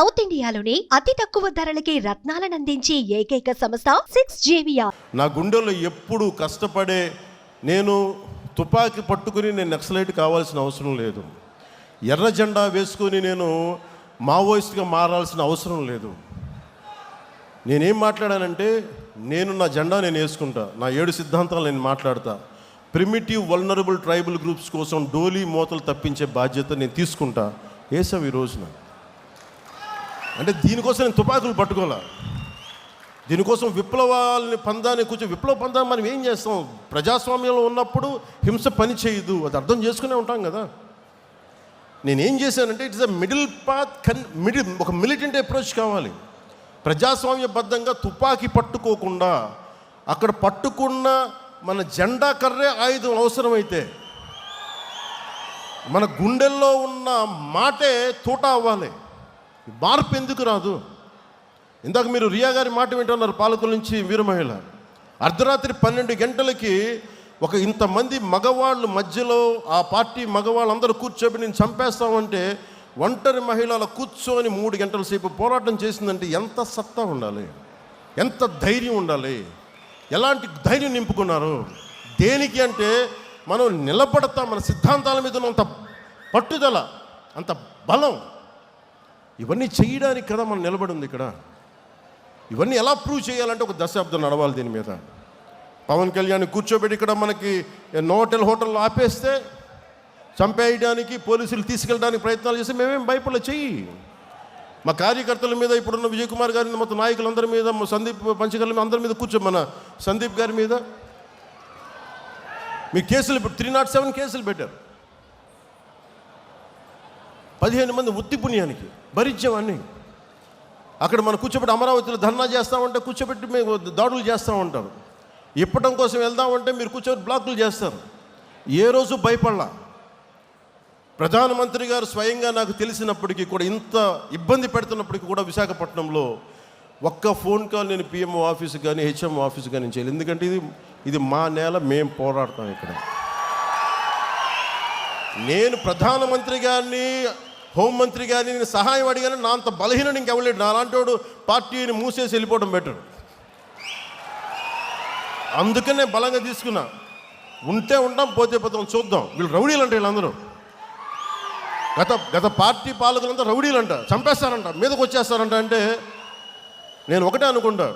South ఇండియాలోని అతి తక్కువ ధరలకి రత్నాలను అందించే ఏకైక సంస్థ సిక్స్ జేవియా నా గుండెలో ఎప్పుడు కష్టపడే నేను తుపాకీ పట్టుకుని నేను నక్సలైట్ కావాల్సిన అవసరం లేదు. ఎర్ర జెండా వేసుకొని నేను మావోయిస్ట్గా మారాల్సిన అవసరం లేదు. నేనేం మాట్లాడానంటే నేను నా జెండా నేను వేసుకుంటా నా ఏడు సిద్ధాంతాలు నేను మాట్లాడతా. ప్రిమిటివ్ వల్నరబుల్ ట్రైబల్ గ్రూప్స్ కోసం డోలీ మూతలు తప్పించే బాధ్యత నేను తీసుకుంటా. వేసాం ఈ రోజున అంటే దీనికోసం నేను తుపాకులు పట్టుకోలే దీనికోసం విప్లవాలని పందాన్ని కూర్చొని విప్లవ పందాన్ని మనం ఏం చేస్తాం? ప్రజాస్వామ్యంలో ఉన్నప్పుడు హింస పని చేయదు. అది అర్థం చేసుకునే ఉంటాం కదా. నేనేం చేశానంటే ఇట్స్ అ మిడిల్ పాత్ కన్ మిడిల్ ఒక మిలిటెంట్ అప్రోచ్ కావాలి. ప్రజాస్వామ్యబద్ధంగా తుపాకీ పట్టుకోకుండా అక్కడ పట్టుకున్న మన జెండా కర్రే ఆయుధం అవసరమైతే మన గుండెల్లో ఉన్న మాటే తోట అవ్వాలి. మార్పు ఎందుకు రాదు? ఇందాక మీరు రియా గారి మాట వింటున్నారు పాలకుల నుంచి వీర మహిళ. అర్ధరాత్రి పన్నెండు గంటలకి ఒక ఇంతమంది మగవాళ్ళు మధ్యలో ఆ పార్టీ మగవాళ్ళందరూ కూర్చోబెట్టి నేను చంపేస్తామంటే ఒంటరి మహిళల కూర్చొని మూడు గంటల సేపు పోరాటం చేసిందంటే ఎంత సత్తా ఉండాలి? ఎంత ధైర్యం ఉండాలి? ఎలాంటి ధైర్యం నింపుకున్నారు? దేనికి అంటే మనం నిలబడతాం మన సిద్ధాంతాల మీద ఉన్నంత పట్టుదల అంత బలం. ఇవన్నీ చేయడానికి కదా మనం నిలబడి ఉంది ఇక్కడ. ఇవన్నీ ఎలా ప్రూవ్ చేయాలంటే ఒక దశాబ్దం నడవాలి దీని మీద. పవన్ కళ్యాణ్ కూర్చోబెట్టి ఇక్కడ మనకి నోటెల్ హోటల్లో ఆపేస్తే చంపేయడానికి పోలీసులు తీసుకెళ్ళడానికి ప్రయత్నాలు చేస్తే మేమేం భయపడలే చెయ్యి. మా కార్యకర్తల మీద ఇప్పుడున్న విజయ్ కుమార్ గారి మొత్తం నాయకులందరి మీద మా సందీప్ పంచకర్ల మీద అందరి మీద కూర్చో మన సందీప్ గారి మీద. మీ కేసులు త్రీ నాట్ సెవెన్ కేసులు పెట్టారు. పదిహేను మంది ఉత్తి పుణ్యానికి భరించామన్నీ అక్కడ మనం కూర్చోబెట్టి అమరావతిలో ధర్నా చేస్తామంటే కూర్చోబెట్టి మేము దాడులు చేస్తూ ఉంటారు ఇప్పటం కోసం వెళ్దామంటే మీరు కూర్చోబెట్టి బ్లాకులు చేస్తారు. ఏ రోజు భయపడలా. ప్రధానమంత్రి గారు స్వయంగా నాకు తెలిసినప్పటికీ కూడా ఇంత ఇబ్బంది పెడుతున్నప్పటికీ కూడా విశాఖపట్నంలో ఒక్క ఫోన్ కాల్ నేను పిఎంఓ ఆఫీస్ కానీ హెచ్ఎం ఆఫీస్ కానీ చేయాలి ఎందుకంటే ఇది ఇది మా నేల మేము పోరాడతాం ఇక్కడ. నేను ప్రధానమంత్రి గారిని హోంమంత్రి గారిని నేను సహాయం అడిగాను నా అంత బలహీన ఇంకెవలేడు నా అలాంటి పార్టీని మూసేసి వెళ్ళిపోవడం బెటర్. అందుకనే బలంగా తీసుకున్నా. ఉంటే ఉంటాం పోతే పోతాం చూద్దాం. వీళ్ళు రౌడీలు అంటే వీళ్ళందరూ. గత గత పార్టీ పాలకులంతా రౌడీలంట చంపేస్తారంట మీదకి వచ్చేస్తారంట అంటే నేను ఒకటే అనుకుంటా.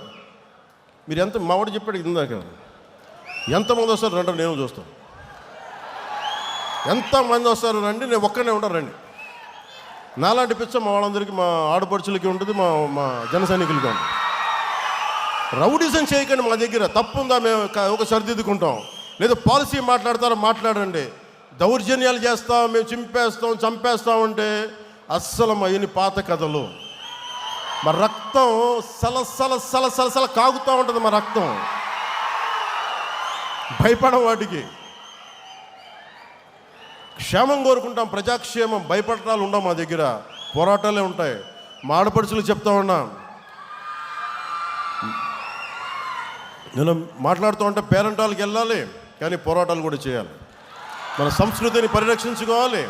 మీరు ఎంత మావాడు చెప్పాడు ఇందాక. ఎంతమంది వస్తారు రండి నేను చూస్తాను. ఎంతమంది వస్తారు రండి నేను ఒక్కనే ఉంటాను రండి. నాలాంటి పిచ్చ మా వాళ్ళందరికీ మా ఆడపడుచులకి ఉంటుంది మా మా జన సైనికులకి ఉంటుంది. రౌడిజం చేయకండి మా దగ్గర తప్పు ఉందా మేము ఒక సరిదిద్దుకుంటాం. లేదా పాలసీ మాట్లాడతారో మాట్లాడండి. దౌర్జన్యాలు చేస్తాం మేము చింపేస్తాం చంపేస్తాం అంటే అస్సలు మా పాత కథలు. మా రక్తం సల సల సల సల సల కాగుతూ ఉంటుంది మా రక్తం. భయపడం వాటికి క్షేమం కోరుకుంటాం ప్రజాక్షేమం భయపడటాలు ఉండవు మా దగ్గర. పోరాటాలే ఉంటాయి. మా ఆడపడుచులు చెప్తా ఉన్నాం. నేను మాట్లాడుతూ ఉంటే పేరెంట్ వాళ్ళకి వెళ్ళాలి కానీ పోరాటాలు కూడా చేయాలి. మన సంస్కృతిని పరిరక్షించుకోవాలి.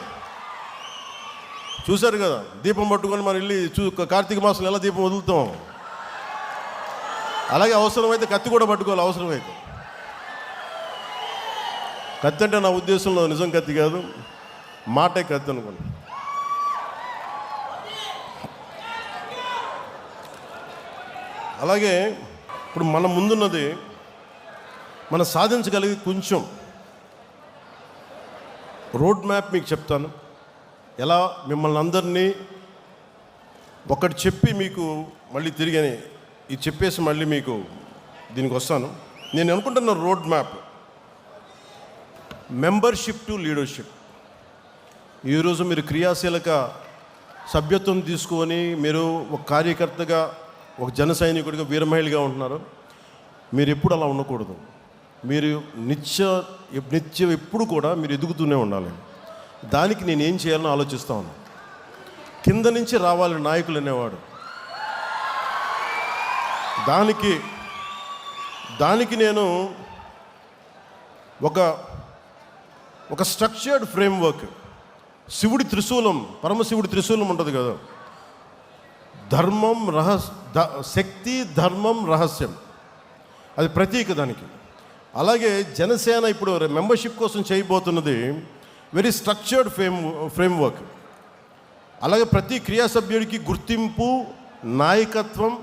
చూశారు కదా దీపం పట్టుకొని మనం వెళ్ళి చూ కార్తీక మాసంలో ఎలా దీపం వదులుతాం? అలాగే అవసరమైతే కత్తి కూడా పట్టుకోవాలి అవసరమైతే. కత్తి అంటే నా ఉద్దేశంలో నిజం కత్తి కాదు. మాటే కత్తి అనుకోండి అలాగే ఇప్పుడు మన ముందున్నది మనం సాధించగలిగి కొంచెం రోడ్ మ్యాప్ మీకు చెప్తాను. ఎలా మిమ్మల్ని అందరినీ ఒకటి చెప్పి మీకు మళ్ళీ తిరిగి ఇది చెప్పేసి మళ్ళీ మీకు దీనికి వస్తాను. నేను అనుకుంటున్న road map membership to leadership. ఈరోజు మీరు క్రియాశీలక సభ్యత్వం తీసుకొని మీరు ఒక కార్యకర్తగా ఒక జన సైనికుడిగా వీరమహిళగా ఉంటున్నారు. మీరు ఎప్పుడు అలా ఉండకూడదు. మీరు నిత్య నిత్యం ఎప్పుడు కూడా మీరు ఎదుగుతూనే ఉండాలి. దానికి నేను ఏం చేయాలని ఆలోచిస్తా ఉన్నాను కింద నుంచి రావాలి నాయకులు అనేవాడు. దానికి దానికి నేను ఒక ఒక స్ట్రక్చర్డ్ ఫ్రేమ్వర్క్ శివుడి త్రిశూలం పరమశివుడి త్రిశూలం ఉంటుంది కదా. ధర్మం రహస్ ద- శక్తి ధర్మం రహస్యం. అది ప్రతీక దానికి. అలాగే జనసేన ఇప్పుడు మెంబర్షిప్ కోసం చేయబోతున్నది వెరీ స్ట్రక్చర్డ్ ఫ్రేమ్ ఫ్రేమ్వర్క్ అలాగే ప్రతి క్రియా సభ్యుడికి గుర్తింపు నాయకత్వం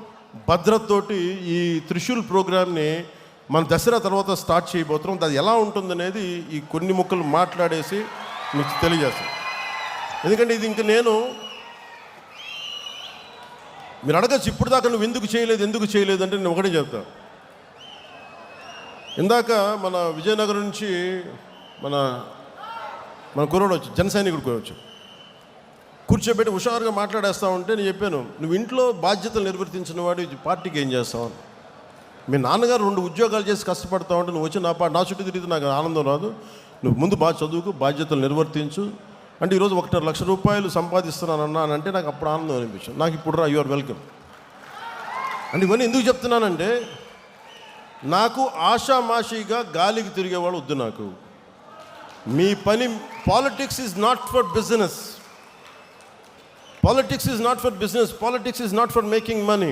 భద్రతతోటి ఈ త్రిశూల్ ప్రోగ్రామ్ని మన దసరా తర్వాత స్టార్ట్ చేయబోతున్నాం. అది ఎలా ఉంటుందనేది ఈ కొన్ని ముక్కలు మాట్లాడేసి మీకు తెలియజేస్తాను ఎందుకంటే ఇది ఇంక నేను మీరు అడగచ్చు ఇప్పుడు దాకా నువ్వు ఎందుకు చేయలేదు ఎందుకు చేయలేదు అంటే నేను ఒకటే చెప్తాను ఇందాక మన విజయనగరం నుంచి మన మన కుర్రోడు వచ్చి జన సైనికుడు వచ్చి కూర్చోబెట్టి హుషారుగా మాట్లాడేస్తా ఉంటే నేను చెప్పాను నువ్వు ఇంట్లో బాధ్యతలు నిర్వర్తించిన వాడు పార్టీకి ఏం చేస్తావు? మీ నాన్నగారు రెండు ఉద్యోగాలు చేసి కష్టపడతా ఉంటే నువ్వు వచ్చి నా పా నా చుట్టూ తిరిగితే నాకు ఆనందం రాదు. నువ్వు ముందు బాగా చదువుకు బాధ్యతలు నిర్వర్తించు. అంటే ఈరోజు ఒకటిన్నర లక్ష రూపాయలు సంపాదిస్తున్నానన్నా అంటే నాకు అప్పుడు ఆనందం అనిపించింది. నాకు ఇప్పుడు రా యూఆర్ వెల్కమ్ అంటే ఇవన్నీ ఎందుకు చెప్తున్నానంటే నాకు ఆషామాషిగా గాలికి తిరిగేవాడు వద్దు నాకు. మీ పని politics is not for business politics is not for business politics is not for making money